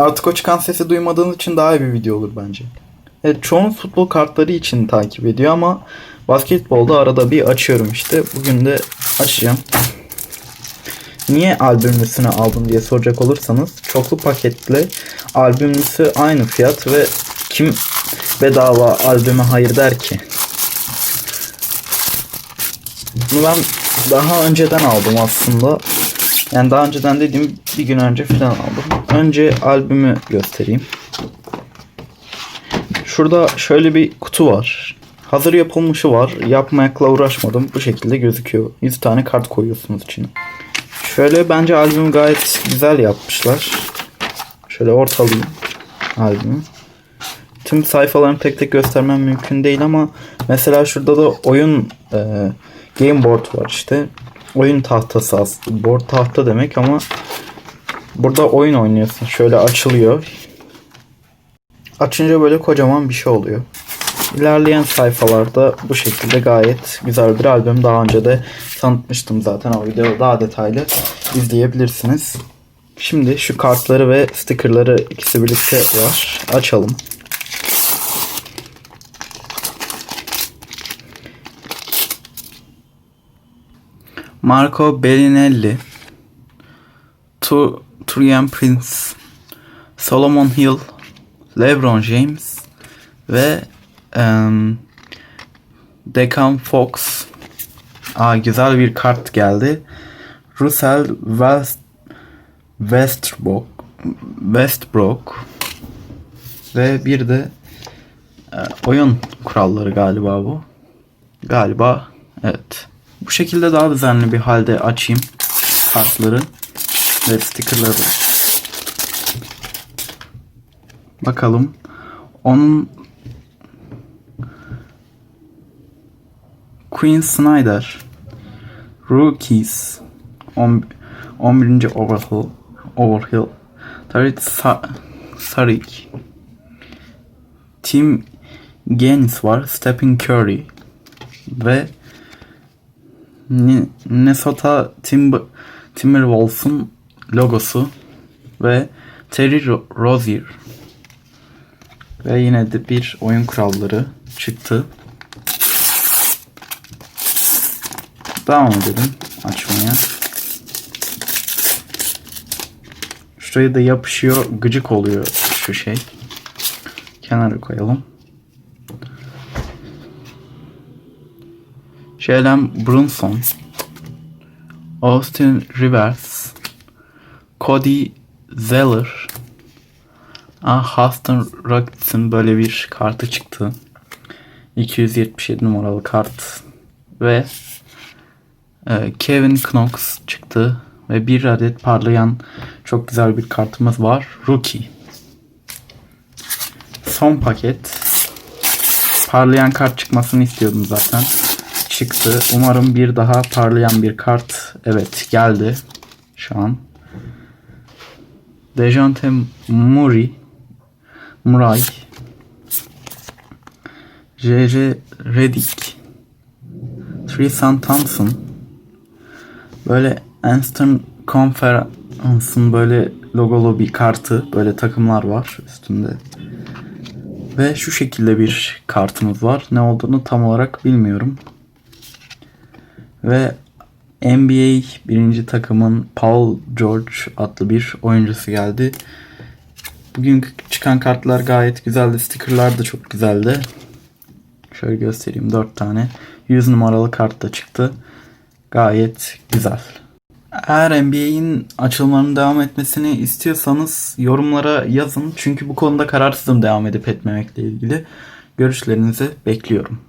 Artık o çıkan sesi duymadığınız için daha iyi bir video olur bence. Evet çoğunuz futbol kartları için takip ediyor ama basketbolda arada bir açıyorum işte. Bugün de açacağım. Niye albümlüsünü aldım diye soracak olursanız çoklu paketle albümlüsü aynı fiyat ve kim bedava albüme hayır der ki? Bunu ben daha önceden aldım aslında. Yani daha önceden dediğim bir gün önce falan aldım. Önce albümü göstereyim. Şurada şöyle bir kutu var. Hazır yapılmışı var. Yapmakla uğraşmadım. Bu şekilde gözüküyor. 100 tane kart koyuyorsunuz içine. Şöyle bence albümü gayet güzel yapmışlar. Şöyle ortalayayım albümü. Tüm sayfalarını tek tek göstermem mümkün değil ama mesela şurada da oyun e, game board var işte. Oyun tahtası aslında. Board tahta demek ama burada oyun oynuyorsun. Şöyle açılıyor. Açınca böyle kocaman bir şey oluyor. İlerleyen sayfalarda bu şekilde gayet güzel bir albüm. Daha önce de tanıtmıştım zaten o videoda daha detaylı izleyebilirsiniz. Şimdi şu kartları ve stickerları ikisi birlikte var. Açalım. Marco Bellinelli Tur Turian Prince Solomon Hill LeBron James ve um, Declan Fox Aa, güzel bir kart geldi. Russell West Westbrook Westbrook ve bir de e, oyun kuralları galiba bu. Galiba evet. Bu şekilde daha düzenli bir halde açayım kartları ve stickerları. Bakalım. Onun Queen Snyder Rookies 10, 11. Overhill Overhill Tarit Sa- Sarik Tim Gaines var Stephen Curry ve Minnesota Timber Timberwolves'un logosu ve Terry Ro- Rozier ve yine de bir oyun kuralları çıktı. Devam edelim açmaya. Şuraya da yapışıyor, gıcık oluyor şu şey. Kenara koyalım. Jalen Brunson, Austin Rivers, Cody Zeller, Ah, Houston Rockets'ın böyle bir kartı çıktı. 277 numaralı kart ve e, Kevin Knox çıktı ve bir adet parlayan çok güzel bir kartımız var. Rookie. Son paket. Parlayan kart çıkmasını istiyordum zaten. Çıktı. Umarım bir daha parlayan bir kart. Evet geldi. Şu an. Dejounte Murray Murray J.J. Redick Tristan Thompson böyle Anston Conference'ın böyle logolu bir kartı böyle takımlar var üstünde ve şu şekilde bir kartımız var ne olduğunu tam olarak bilmiyorum ve NBA birinci takımın Paul George adlı bir oyuncusu geldi. Bugün çıkan kartlar gayet güzeldi. Stickerlar da çok güzeldi. Şöyle göstereyim 4 tane. 100 numaralı kart da çıktı. Gayet güzel. Eğer NBA'in açılmalarının devam etmesini istiyorsanız yorumlara yazın. Çünkü bu konuda kararsızım devam edip etmemekle ilgili. Görüşlerinizi bekliyorum.